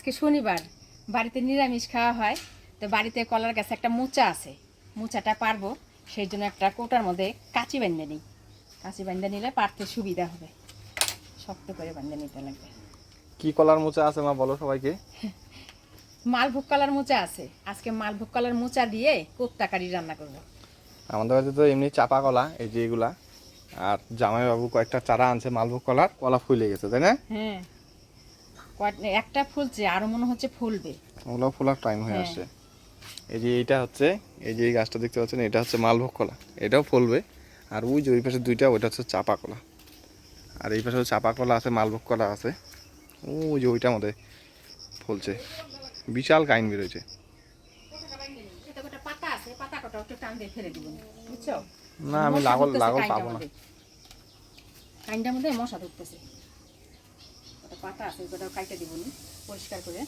আজকে শনিবার বাড়িতে নিরামিষ খাওয়া হয়। তো বাড়িতে কলার গাছে একটা মোচা আছে মোচাটা পারব। সেই জন্য একটা কোটার মধ্যে কাঁচি বান্ধে নিই। কাঁচি বান্ধে নিলে পারতে সুবিধা হবে। শক্ত করে বান্ধে নিতে লাগবে। কি কলার মোচা আছে মা বলো সবাইকে। মালভোগ কলার মোচা আছে। আজকে মালভোগ কলার মোচা দিয়ে কোপ্তা কারি রান্না করব। আমাদের বাড়িতে তো এমনি চাপা কলা এই যে এগুলা। আর জামাইবাবু কয়েকটা চারা আনছে মালভোগ কলার কলা ফুলে গেছে তাই না? হ্যাঁ। একটা ফুলছে আরও মনে হচ্ছে ফুলবে। ওগুলো ফোলার টাইম হয়ে হ্যাঁ। আসছে এই যে এইটা হচ্ছে এই যে এই গাছটা দেখতে পাচ্ছেন এটা হচ্ছে মালভোগ কলা। এটাও ফলবে। আর ওই যে ওই পাশে দুইটা ওইটা হচ্ছে চাপা কলা। আর এই পাশে চাপা কলা আছে মালভোগ কলা আছে। ওই যে ওইটার মধ্যে ফলছে। বিশাল কাইন বেরোয়েছে না আমি লাগল লাগল পাবো না। কাইনটার মধ্যে মশা কটা পাতা আছে ওটা কাইটে দিব নি পরিষ্কার করে।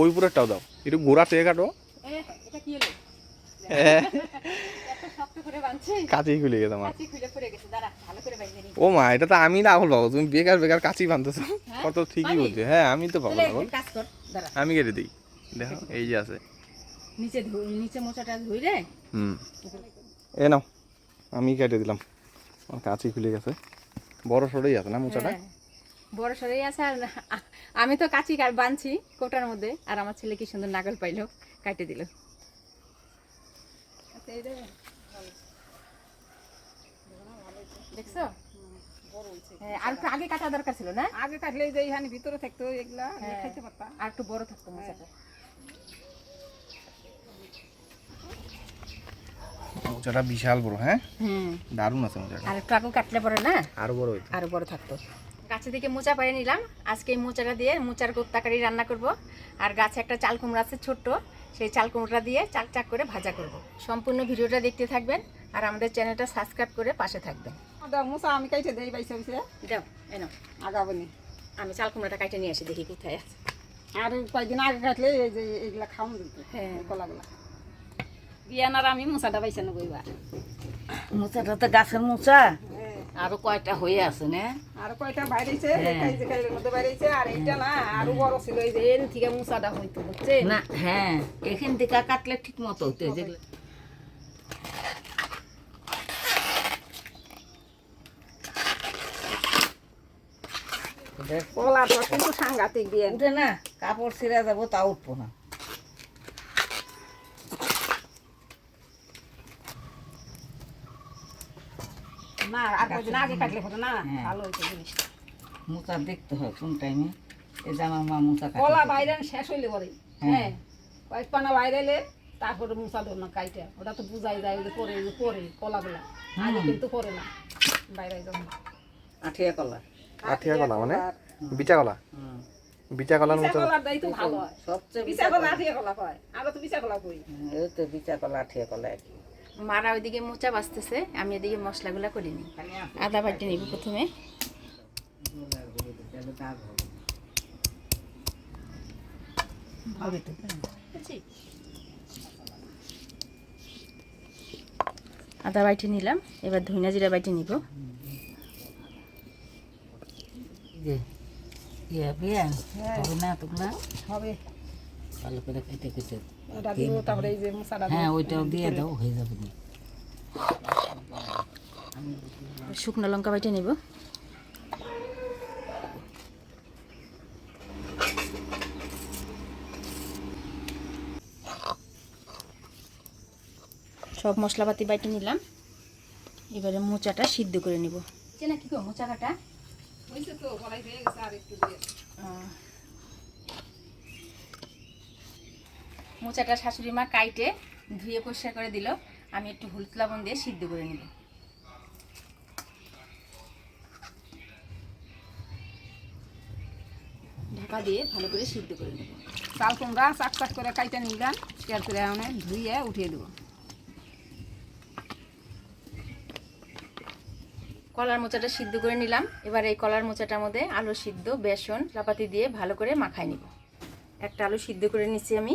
ওই পুরোটাও দাও একটু গোড়া থেকে কাটো। এটা কি হলো? খুলে গেছে আমার। কাঁচি খুলে ও মা এটা তো আমি রাহুল বাবু তুমি বেকার বেকার বানতেছো। হ্যাঁ? কত ঠিকই? বলছে। হ্যাঁ আমি তো পাবো আমি কেটে দিই। দেখো এই যে আছে। নিচে মোচাটা ধুইরে হুম। এ নাও আমি কেটে দিলাম। আমার কাছেই খুলে গেছে। বড় সড়ই আছে না মোচাটা? হ্যাঁ। বড় সরেই আছে আর আমি তো কাচি কার বানছি কোটার মধ্যে আর আমার ছেলে কি সুন্দর নাগল পাইলো কাটে দিল। দেখছ? হ্যাঁ, আর একটু আগে কাটা দরকার ছিল না? আগে কাটলে যে ভিতরে থাকতো এগুলা হ্যাঁ। খাইতে পারতাম আর একটু বড় থাকতো মোচাটা। মোচাটা বিশাল বড় হ্যাঁ? হুম। দারুণ আছে মোচাটা আর একটু আগে কাটলে পরে না? আরও বড় হইতো। আরও বড় থাকতো। গাছে থেকে মোচা পাড়ে নিলাম। আজকে এই মোচাটা দিয়ে মোচার কোপ্তাকারি রান্না করব। আর গাছে একটা চাল কুমড়া আছে ছোট্ট সেই চাল কুমড়া দিয়ে চাক চাক করে ভাজা করব। সম্পূর্ণ ভিডিওটা দেখতে থাকবেন আর আমাদের চ্যানেলটা সাবস্ক্রাইব করে পাশে থাকবেন। দাও মুসা আমি কাইতে দেই বাইসে বাইসে। দাও এনো আগাবনি আমি চাল কুমড়াটা কাটে নিয়ে আসি দেখি কোথায় আছে। আর কয়েকদিন আগে কাটলে এই যে এগুলা খাওয়ান দিত হ্যাঁ। কলাগুলা। বিয়ানার আমি মুসাটা বাইসে নেব এবার মোচাটা তো গাছের মোচা। আরও কয়টা হয়ে আছে না? আর কয়টা বাইরেছে? হ্যাঁ। এই মধ্যে বাইরেছে আর এইটা না আরও বড় ছিল এই যে এর থেকে মুসাটা হইতো বুঝছে না হ্যাঁ এখান থেকে কাটলে ঠিক মতো হতো যেগুলো কলাটা কিন্তু সাংঘাতিক দিয়ে উঠে না কাপড় ছিঁড়ে যাব তা উঠবো না। না আর আগে কাটলে হতো না হ্যাঁ। ভালো হইতো জিনিসটা। মোচা দেখতে হয় কোন টাইমে এই যে মা মোচা কলা বাইরে শেষ হইলে পরে। হ্যাঁ। হ্যাঁ কয়েক পানা বাইরে এলে তারপরে মুসা ধর না কাইটা। ওটা তো বুঝাই যায় যে পরে যে পরে কলাগুলা। আগে কিন্তু পরে না বাইরে যখন আঠিয়া কলা। আঠিয়া কলা মানে? বিচা কলা। বিচা কলার মতো তো ভালো হয়। সবচেয়ে বিচা কলা আঠিয়া কলা হয়। আমরা তো বিচা কলা কই এই তো বিচা কলা আঠিয়া কলা একই। মারা ওইদিকে মোচা বাঁচতেছে আমি এদিকে মশলাগুলো করে নিই আদা বাটি নিব প্রথমে। হবে আদা বাটি নিলাম এবার ধনিয়া জিরা বাটি নিব। যে ইয়ে বিয়া হবে না তোমরা হবে। ভালো করে যে মশাটা হ্যাঁ ওইটাও দিয়ে দাও হয়ে যাবে শুকনো লঙ্কা বাটি নিব। সব মশলাপাতি বাটি নিলাম। এবারে মোচাটা সিদ্ধ করে নিব। চেনা কি মোচা কাটা তো হয়ে গেছে আর একটু দিয়ে। মোচাটা শাশুড়ি মা কাইটে ধুয়ে পরিষ্কার করে দিল। আমি একটু হলুদ লবণ দিয়ে সিদ্ধ করে নিব। ঢাকা দিয়ে ভালো করে সিদ্ধ করে নেব। চাল কুমড়া চাক চাক করে কাইটা নিলাম কেয়ার করে আনে ধুইয়ে উঠিয়ে দেবো। কলার মোচাটা সিদ্ধ করে নিলাম। এবার এই কলার মোচাটার মধ্যে আলু সিদ্ধ, বেসন, চাপাতি দিয়ে ভালো করে মাখাই নিব। একটা আলু সিদ্ধ করে নিচ্ছি আমি।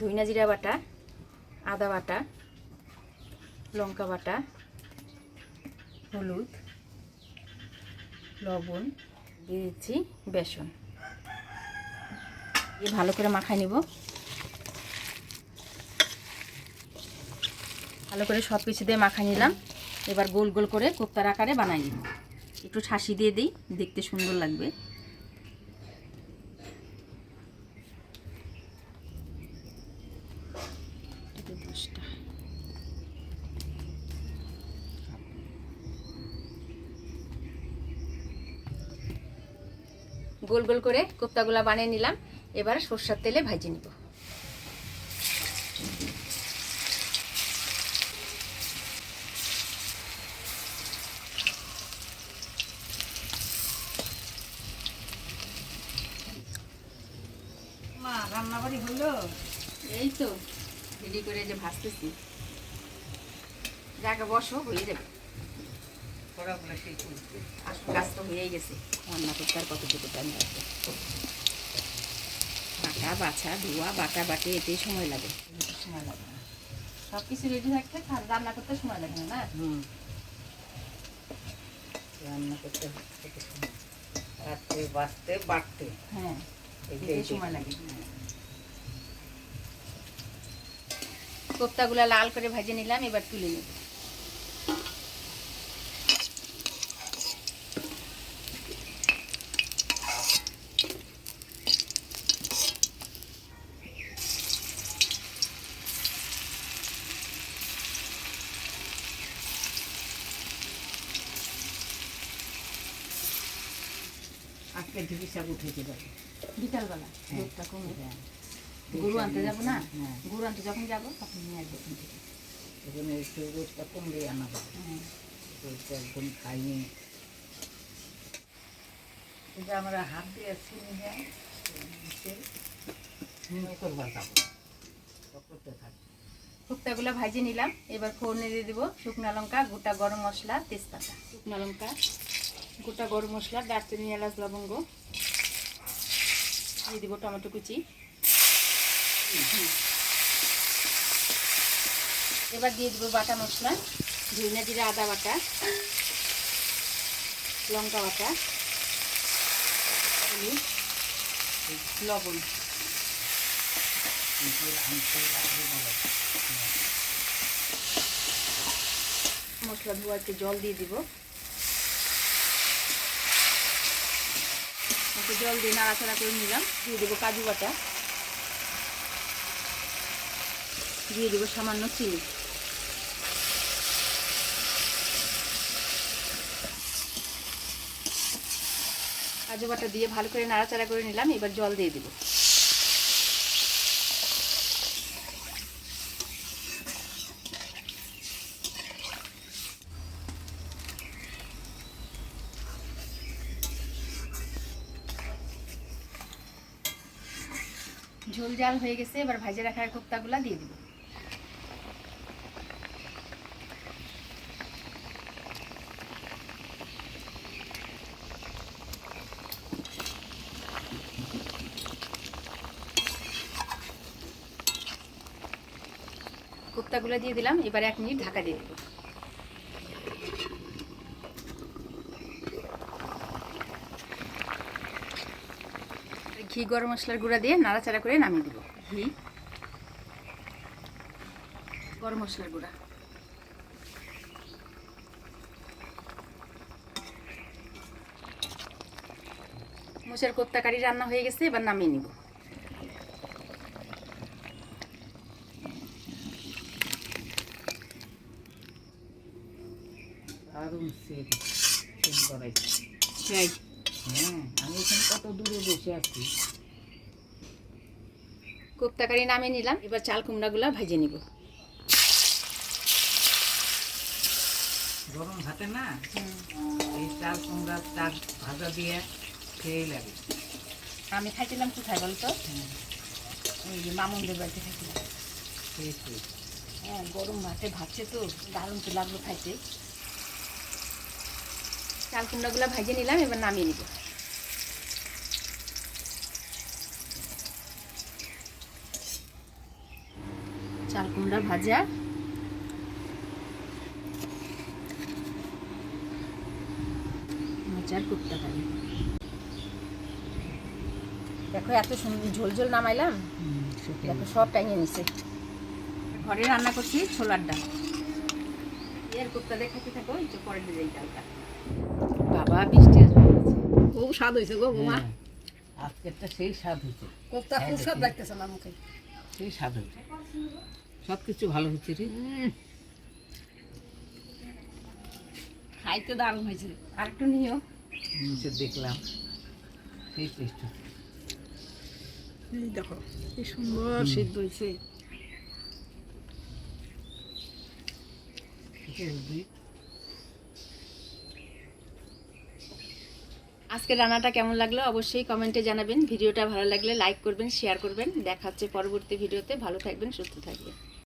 ধইনা জিরা বাটা, আদা বাটা, লঙ্কা বাটা, হলুদ, লবণ দিয়েছি বেসন। দিয়ে ভালো করে মাখাই নিব। ভালো করে সব কিছু দিয়ে মাখাই নিলাম। এবার গোল গোল করে কোপ্তার আকারে বানাই নিব। একটু ছাসি দিয়ে দিই, দেখতে সুন্দর লাগবে। গোল গোল করে কোপ্তাগুলা বানিয়ে নিলাম। এবার সর্ষার তেলে ভাজি নিব। মা রান্নাবাড়ি হলো? এই তো রেডি করে যে ভাজতেছি। জায়গা বসো হয়ে যাবে। আসল তো হয়েই গেছে। রান্না করতে আর কতটুকু টাইম লাগবে? বাটা বাছা ধোয়া বাটা বাটে এতেই সময় লাগে। সময় লাগে সব কিছু রেডি থাকতে রান্না করতে সময় লাগে না হুম। রান্না করতে রাত্রে বাঁচতে বাড়তে। হ্যাঁ। সময় লাগে। কোপ্তাগুলা লাল করে ভেজে নিলাম এবার তুলে নেব আজকে ঢিপি শাক উঠেছে বিকালবেলা হ্যাঁ। দুধটা কমে হ্যাঁ। গরু আনতে যাব না? হ্যাঁ। গরু আনতে যখন যাব তখন নিয়ে আসব ওখান থেকে। এখানে একটু রোদটা কমলে আনা যাবে হ্যাঁ। একদম খাইনি। এটা আমরা হাত দিয়ে ছিনে যায় করবার করতে থাকবে শুক্তাগুলো ভাজি নিলাম এবার ফোড়নে দিয়ে দেবো শুকনো লঙ্কা গোটা গরম মশলা তেজপাতা। শুকনো লঙ্কা গোটা গরম মশলা দারচিনি এলাচ লবঙ্গ। দিয়ে দেবো টমেটো কুচি। এবার দিয়ে দেবো বাটা মশলা, ধনে জিরা, আদা বাটা, লঙ্কা বাটা লবণ। মশলা ধোয়া একটু জল দিয়ে দিব। জল দিয়ে নাড়াচাড়া করে নিলাম। দিয়ে দেবো কাজু বাটা। দিয়ে দেবো সামান্য চিনি। কাজু বাটা দিয়ে ভালো করে নাড়াচাড়া করে নিলাম, এবার জল দিয়ে দেবো। ঝোল জাল হয়ে গেছে, এবার ভাজে রাখার কোপ্তাগুলা দিয়ে দিব। কোপ্তাগুলো দিয়ে দিলাম এবার এক মিনিট ঢাকা দিয়ে দেবো। ঘি গরম মশলার গুঁড়া দিয়ে নাড়াচাড়া করে নামিয়ে দিব। ঘি? গরম মশলার গুঁড়া। মোষের কোপ্তা কারি রান্না হয়ে গেছে এবার নামিয়ে নিব। দারুণ সেট সেট করাইছে। হ্যাঁ আমি এখানে কত দূরে বসে আছি। কোপ্তা কারি নামিয়ে নিলাম এবার চাল কুমড়াগুলো ভেজে নিব। গরম ভাতে না? এই চাল কুমড়া চাল ভাজা দিয়ে খেয়ে লাগে। আমি খাইছিলাম কোথায় বলতো? ওই যে মামুনদের বাড়িতে খাইছিলাম। হ্যাঁ গরম ভাতে ভাজছে তো দারুণ তো লাগল খাইতে। চাল কুমড়াগুলো ভেজে নিলাম এবার নামিয়ে নিব। চাল কুমড়া ভাজা। মোচার কুপ্তা কারি দেখো এত সুন্দর ঝোল ঝোল নামাইলাম। দেখো সব টাঙিয়ে নিছে। ঘরে রান্না করছি ছোলার ডাল। এর কুপ্তা দেখাতে থাকো এই যে ডালটা। বাবা বৃষ্টি খুব স্বাদ হয়েছে গো বৌমা। হ্যাঁ, আজকেরটা সেই স্বাদ হয়েছে কোপ্তা খুব স্বাদ লাগতেছে আমার মুখে। সেই স্বাদ হয়েছে সব কিছু ভালো হচ্ছে রে। খাইতে দারুণ হয়েছে আর একটু নিও। নিচে দেখলাম। সেই টেস্ট এই দেখো কি সুন্দর সিদ্ধ হয়েছে আজকে রান্নাটা কেমন লাগল অবশ্যই কমেন্টে জানাবেন। ভিডিওটা ভালো লাগলে লাইক করবেন শেয়ার করবেন। দেখা হচ্ছে পরবর্তী ভিডিওতে। ভালো থাকবেন, সুস্থ থাকবেন।